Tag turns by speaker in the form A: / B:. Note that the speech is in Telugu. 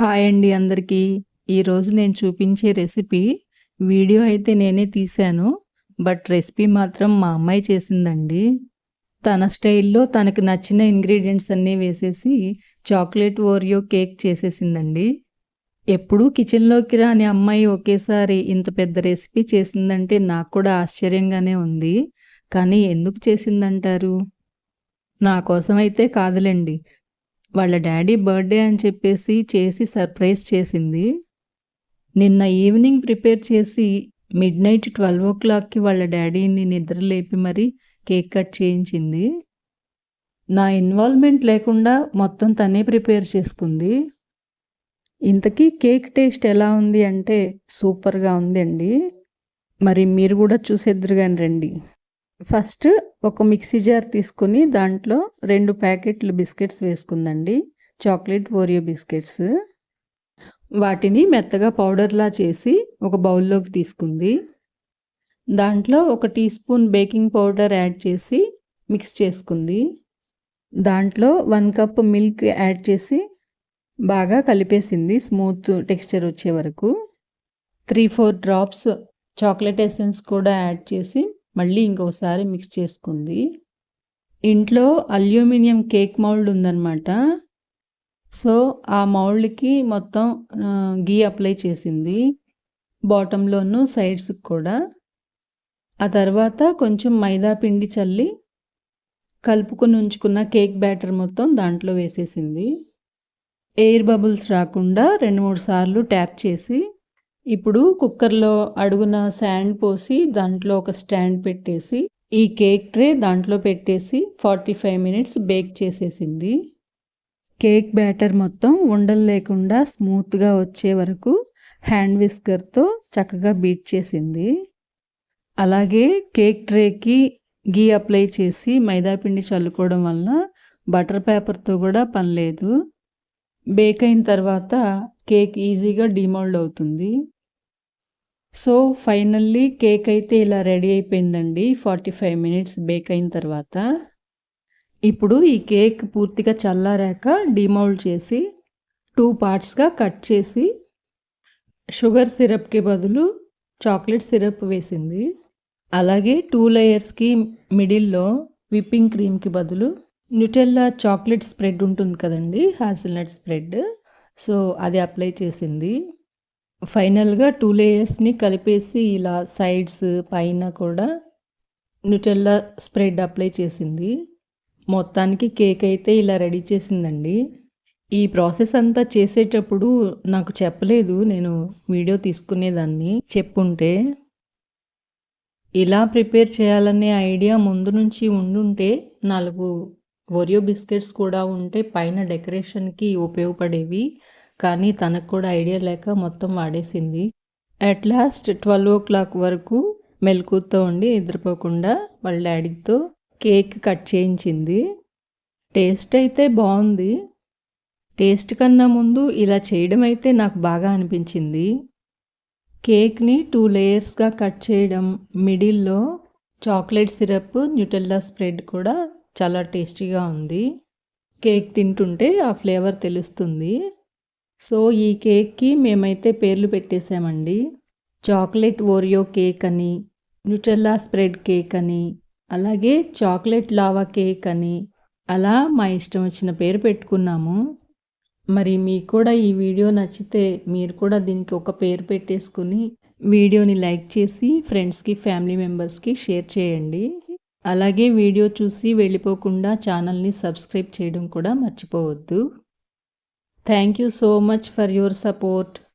A: హాయ్ అండి అందరికీ. ఈరోజు నేను చూపించే రెసిపీ వీడియో అయితే నేనే తీశాను. బట్ రెసిపీ మాత్రం మా అమ్మాయి చేసిందండి. తన స్టైల్‌లో తనకు నచ్చిన ఇంగ్రీడియంట్స్ అన్నీ వేసేసి చాక్లెట్ ఓరియో కేక్ చేసేసిందండి. ఎప్పుడూ కిచెన్‌లోకి రాని అమ్మాయి ఒకేసారి ఇంత పెద్ద రెసిపీ చేసిందంటే నాకు కూడా ఆశ్చర్యంగానే ఉంది. కానీ ఎందుకు చేసిందంటారు? నా కోసమైతే కాదులేండి వాళ్ళ డాడీ బర్త్‌డే అని చెప్పేసి చేసి సర్ప్రైజ్ చేసింది. నిన్న ఈవినింగ్ ప్రిపేర్ చేసి మిడ్ నైట్ ట్వెల్వ్ ఓ క్లాక్కి వాళ్ళ డాడీని నిద్ర లేపి మరీ కేక్ కట్ చేయించింది. నా ఇన్వాల్వ్‌మెంట్ లేకుండా మొత్తం తనే ప్రిపేర్ చేసుకుంది. ఇంతకీ కేక్ టేస్ట్ ఎలా ఉంది అంటే సూపర్‌గా ఉందండి. మరి మీరు కూడా చూసేద్దురు కానీ రండి. ఫస్ట్ ఒక మిక్సీ జార్ తీసుకొని దాంట్లో రెండు ప్యాకెట్లు బిస్కెట్స్ వేసుకుందండి. Chocolate Oreo biscuits. వాటిని మెత్తగా పౌడర్‌లా చేసి ఒక బౌల్‌లోకి తీసుకుంది. దాంట్లో ఒక tea spoon baking powder add చేసి మిక్స్ చేసుకుంది. దాంట్లో వన్ కప్ మిల్క్ యాడ్ చేసి బాగా కలిపేసింది స్మూత్ టెక్స్చర్ వచ్చే వరకు. 3, 4 డ్రాప్స్ చాక్లెట్ ఎసెన్స్ కూడా యాడ్ చేసి మళ్ళీ ఇంకోసారి మిక్స్ చేసుకుంది. ఇంట్లో అల్యూమినియం కేక్ మౌల్డ్ ఉందన్నమాట సో, ఆ మౌల్డ్‌కి మొత్తం గీ అప్లై చేసింది. బాటంలోనూ సైడ్స్‌కి కూడా. ఆ తర్వాత కొంచెం మైదా పిండి చల్లి కలుపుకొని ఉంచుకున్న కేక్ బ్యాటర్ మొత్తం దాంట్లో వేసేసింది. ఎయిర్ బబుల్స్ రాకుండా 2, 3 సార్లు ట్యాప్ చేసి ఇప్పుడు కుక్కర్‌లో అడుగున శాండ్ పోసి దాంట్లో ఒక స్టాండ్ పెట్టేసి ఈ కేక్ ట్రే దాంట్లో పెట్టేసి 45 మినిట్స్ బేక్ చేసేసింది. కేక్ బ్యాటర్ మొత్తం ఉండలు లేకుండా స్మూత్‌గా వచ్చే వరకు హ్యాండ్ విస్కర్‌తో చక్కగా బీట్ చేసింది. అలాగే కేక్ ట్రేకి ఘీ అప్లై చేసి మైదాపిండి చల్లుకోవడం వలన బటర్ పేపర్‌తో కూడా పని లేదు. బేక్ అయిన తర్వాత కేక్ ఈజీగా డీమోల్డ్ అవుతుంది. సో, ఫైనల్లీ కేక్ అయితే ఇలా రెడీ అయిపోయిందండి 45 మినిట్స్ బేక్ అయిన తర్వాత. ఇప్పుడు ఈ కేక్ పూర్తిగా చల్లారాక డిమౌల్డ్ చేసి టూ పార్ట్స్‌గా కట్ చేసి షుగర్ సిరప్‌కి బదులు చాక్లెట్ సిరప్ వేసింది. అలాగే టూ లేయర్స్‌కి మిడిల్‌లో విప్పింగ్ క్రీమ్‌కి బదులు న్యూటెల్లా చాక్లెట్ స్ప్రెడ్ ఉంటుంది కదండి హాజల్నట్ స్ప్రెడ్. సో, అది అప్లై చేసింది. ఫైనల్‌గా టూ లేయర్స్‌ని కలిపేసి ఇలా సైడ్స్ పైన కూడా న్యూటెల్లా స్ప్రెడ్ అప్లై చేసింది. మొత్తానికి కేక్ అయితే ఇలా రెడీ చేసిందండి. ఈ ప్రాసెస్ అంతా చేసేటప్పుడు నాకు చెప్పలేదు. నేను వీడియో తీసుకునేదాన్ని చెప్పుంటే. ఇలా ప్రిపేర్ చేయాలనే ఐడియా ముందు నుంచి ఉండుంటే నాలుగు ఒరియో బిస్కెట్స్ కూడా ఉంటే పైన డెకరేషన్‌కి ఉపయోగపడేవి. కానీ తనకు కూడా ఐడియా లేక మొత్తం వాడేసింది. అట్ లాస్ట్ 12:00 వరకు మెలకుతో ఉండి నిద్రపోకుండా వాళ్ళ డాడీతో కేక్ కట్ చేయించింది. టేస్ట్ అయితే బాగుంది టేస్ట్ కన్నా ముందు ఇలా చేయడం అయితే నాకు బాగా అనిపించింది. కేక్‌ని టూ లేయర్స్‌గా కట్ చేయడం, మిడిల్‌లో చాక్లెట్ సిరప్, న్యూటెల్లా స్ప్రెడ్ కూడా చాలా టేస్టీగా ఉంది. కేక్ తింటుంటే ఆ ఫ్లేవర్ తెలుస్తుంది. సో, ఈ కేక్‌కి మేమైతే పేర్లు పెట్టేశామండి చాక్లెట్ ఓరియో కేక్ అని, న్యూటెల్లా స్ప్రెడ్ కేక్ అని, అలాగే చాక్లెట్ లావా కేక్ అని అలా మా ఇష్టం వచ్చిన పేరు పెట్టుకున్నాము. మరి మీకు కూడా ఈ వీడియో నచ్చితే మీరు కూడా దీనికి ఒక పేరు పెట్టేసుకొని వీడియోని లైక్ చేసి ఫ్రెండ్స్‌కి, ఫ్యామిలీ మెంబర్స్‌కి షేర్ చేయండి. అలాగే వీడియో చూసి వెళ్ళిపోకుండా ఛానల్‌ని సబ్స్క్రైబ్ చేయడం కూడా మర్చిపోవద్దు. Thank you so much for your support.